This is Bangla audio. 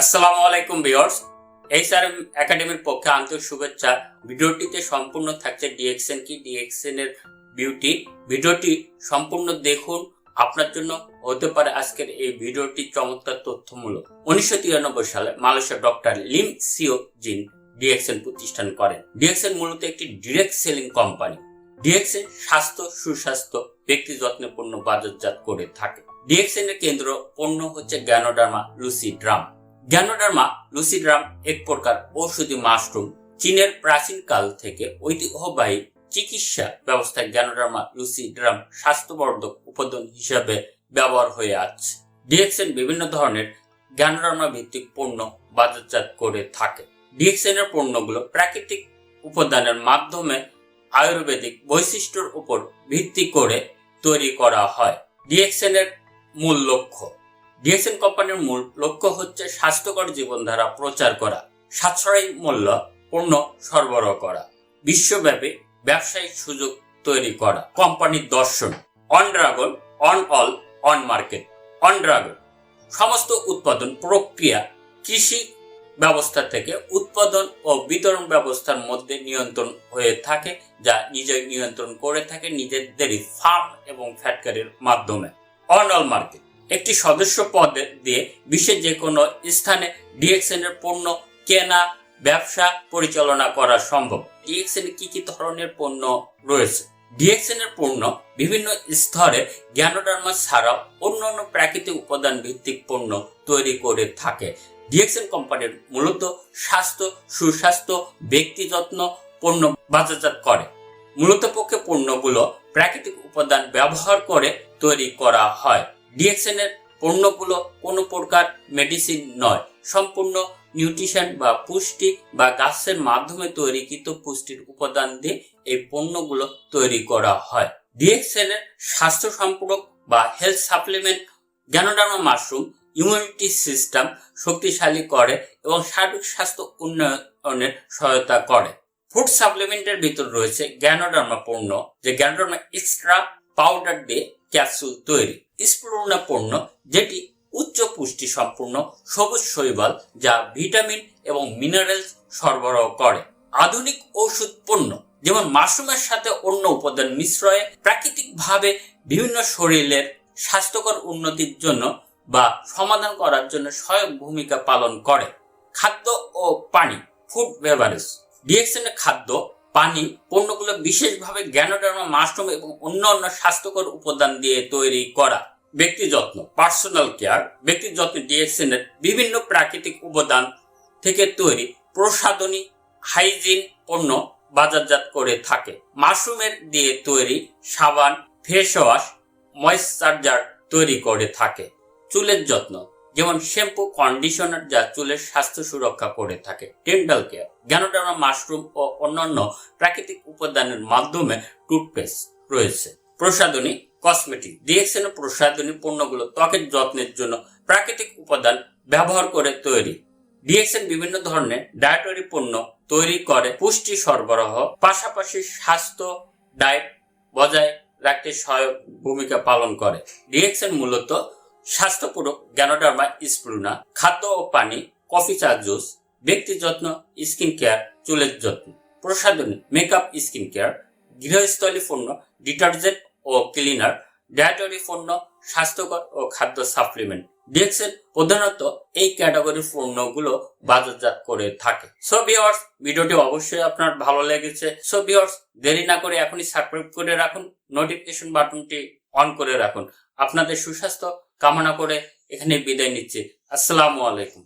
আসসালামু আলাইকুম ভিউয়ার্স। এইচআরএম একাডেমির পক্ষে আন্তরিক শুভেচ্ছা। ভিডিওটিতে সম্পূর্ণ থাকছে ডিএক্সএন কি? ডিএক্সএন এর বিউটি। ভিডিওটি সম্পূর্ণ দেখুন। আপনার জন্য হতে পারে আজকের এই ভিডিওটি চমৎকার তথ্যমূলক। উনিশশো তিরানব্বই সালে মালয়েশিয়ার doctor Lim Siow Jin DXN প্রতিষ্ঠান করেন। ডিএক্সএন মূলত একটি ডিরেক্ট সেলিং কোম্পানি। ডিএক্সএন স্বাস্থ্য, সুস্বাস্থ্য, ব্যক্তি যত্নে পণ্য বাজারজাত করে থাকে। ডিএক্সএন এর কেন্দ্র পণ্য হচ্ছে Ganoderma lucidum Ganoderma lucidum এক প্রকার ঔষধি মাশরুম। চীনের প্রাচীন কাল থেকে ঐতিহ্যবাহী চিকিৎসা ব্যবস্থায় গ্যানোডার্মা লুসিড্রাম স্বাস্থ্যবর্ধক উপাদান হিসাবে ব্যবহার হয়ে আসছে ডিএক্সএন বিভিন্ন ধরনের গ্যানোডার্মা ভিত্তিক পণ্য বাজারজাত করে থাকে। ডিএক্সএন এর পণ্যগুলো প্রাকৃতিক উপাদানের মাধ্যমে আয়ুর্বেদিক বৈশিষ্ট্যের উপর ভিত্তি করে তৈরি করা হয়। ডিএক্সএন এর মূল লক্ষ্য ডিএক্সএন কোম্পানির মূল লক্ষ্য হচ্ছে স্বাস্থ্যকর জীবনধারা প্রচার করা, সাশ্রয়ী মূল্য পণ্য সরবরাহ করা, বিশ্বব্যাপী ব্যবসায়িক সুযোগ তৈরি করা। কোম্পানির দর্শন, one dragon, one all, one market, one dragon. সমস্ত উৎপাদন প্রক্রিয়া কৃষি ব্যবস্থা থেকে উৎপাদন ও বিতরণ ব্যবস্থার মধ্যে নিয়ন্ত্রণ হয়ে থাকে, যা নিজেই নিয়ন্ত্রণ করে থাকে নিজেদেরই ফার্ম এবং ফ্যাক্টরির মাধ্যমে। One all market. একটি সদস্য পদ দিয়ে বিশ্বের যে কোনো স্থানে ডিএক্সএন এর পণ্য কেনা, ব্যবসা পরিচালনা করা সম্ভব। ডিএক্সএন কি কি ধরনের পণ্য রয়েছে? ডিএক্সএন এর পণ্য বিভিন্ন স্তরে জ্ঞানোডার্মা ছাড়াও অন্যান্য প্রাকৃতিক উপাদান ভিত্তিক পণ্য তৈরি করে থাকে। ডিএক্সএন কোম্পানির মূলত স্বাস্থ্য, সুস্বাস্থ্য, ব্যক্তি যত্ন পণ্য বাজারজাত করে। মূলত পক্ষে পণ্যগুলো প্রাকৃতিক উপাদান ব্যবহার করে তৈরি করা হয়। ডিএক্সএন এর পণ্যগুলো কোনো প্রকার মেডিসিন নয়। সম্পূর্ণ নিউট্রিশন বা পুষ্টি বা গাছের মাধ্যমে তৈরিকৃত পুষ্টির উপাদান দিয়ে এই পণ্যগুলো তৈরি করা হয়। ডিএক্সএন এর স্বাস্থ্য সম্পূরক বা health supplement ganoderma mushroom immunity system শক্তিশালী করে এবং সার্বিক স্বাস্থ্য উন্নয়নের সহায়তা করে। ফুড সাপ্লিমেন্টের ভিতর রয়েছে জ্ঞানোডার্মা পণ্য, যে জ্ঞানোডার্মা এক্সট্রা পাউডার দিয়ে ক্যাপসুল তৈরি। স্পুরুনা পণ্য যেটি উচ্চ পুষ্টি সম্পূর্ণ সবুজ শৈবাল যা ভিটামিন এবং মিনারেলস সরবরাহ করে। আধুনিক ঔষধ পণ্য, যেমন মাশরুমের সাথে অন্য উপাদান মিশ্রয়ে প্রাকৃতিকভাবে বিভিন্ন শরীরের স্বাস্থ্যকর উন্নতির জন্য বা সমাধান করার জন্য সহায়ক ভূমিকা পালন করে। খাদ্য ও পানি ফুড বেভারেজ ডিএক্সএন খাদ্য পানি পণ্যগুলো বিশেষভাবে জ্ঞানোডার্মা মাশরুম এবং অন্যান্য স্বাস্থ্যকর উপাদান দিয়ে তৈরি করা। ব্যক্তি যত্ন পার্সোনাল কেয়ার ব্যক্তি যত্ন ডিএক্সএন এর বিভিন্ন প্রাকৃতিক উপাদান থেকে তৈরি প্রসাধনী হাইজিন পণ্য বাজারজাত করে থাকে। মাশরুমের দিয়ে তৈরি সাবান ফেস ওয়াশ তৈরি করে থাকে। চুলের যত্ন যেমন শ্যাম্পু, কন্ডিশনার যা চুলের স্বাস্থ্য সুরক্ষা করে থাকে ডেন্টাল কেয়ার জ্ঞানোডার্মা মাশরুম ও অন্যান্য প্রাকৃতিক উপাদানের মাধ্যমে টুথপেস্ট রয়েছে। প্রসাধনী কসমেটিক ডিএক্সএন প্রসাধনী পণ্যগুলো ত্বকের যত্নের জন্য প্রাকৃতিক উপাদান ব্যবহার করে তৈরি। ডিএক্সএন বিভিন্ন ধরনের ডায়েটরি পণ্য তৈরি করে, পুষ্টি সরবরাহ, পাশাপাশি স্বাস্থ্য ডায়েট বজায় রাখতে সহায়ক ভূমিকা পালন করে। ডিএক্সএন মূলত স্বাস্থ্যপূরক জ্ঞানোডার্মা স্প্রুনা, খাদ্য ও পানি, কফি চা জুস, ব্যক্তি যত্ন, স্কিন কেয়ার, চুলের যত্ন। প্রসাধনী, মেকআপ স্কিন কেয়ার, গৃহস্থলী পণ্য, ডিটারজেন্ট ও ক্লিনার, ডায়েটরি পণ্য, স্বাস্থ্যকর ও খাদ্য সাপ্লিমেন্ট। ডিএক্সএল প্রধানত এই ক্যাটাগরির পণ্যগুলো বাজারজাত করে থাকে। সো ভিওর্স ভিডিওটি অবশ্যই আপনার ভালো লেগেছে। সো ভিওর্স দেরি না করে এখনই সাবস্ক্রাইব করে রাখুন। নোটিফিকেশন বাটনটি অন করে রাখুন। আপনাদের সুস্বাস্থ্য কামনা করে এখানে বিদায় নিচ্ছি। আসসালামু আলাইকুম।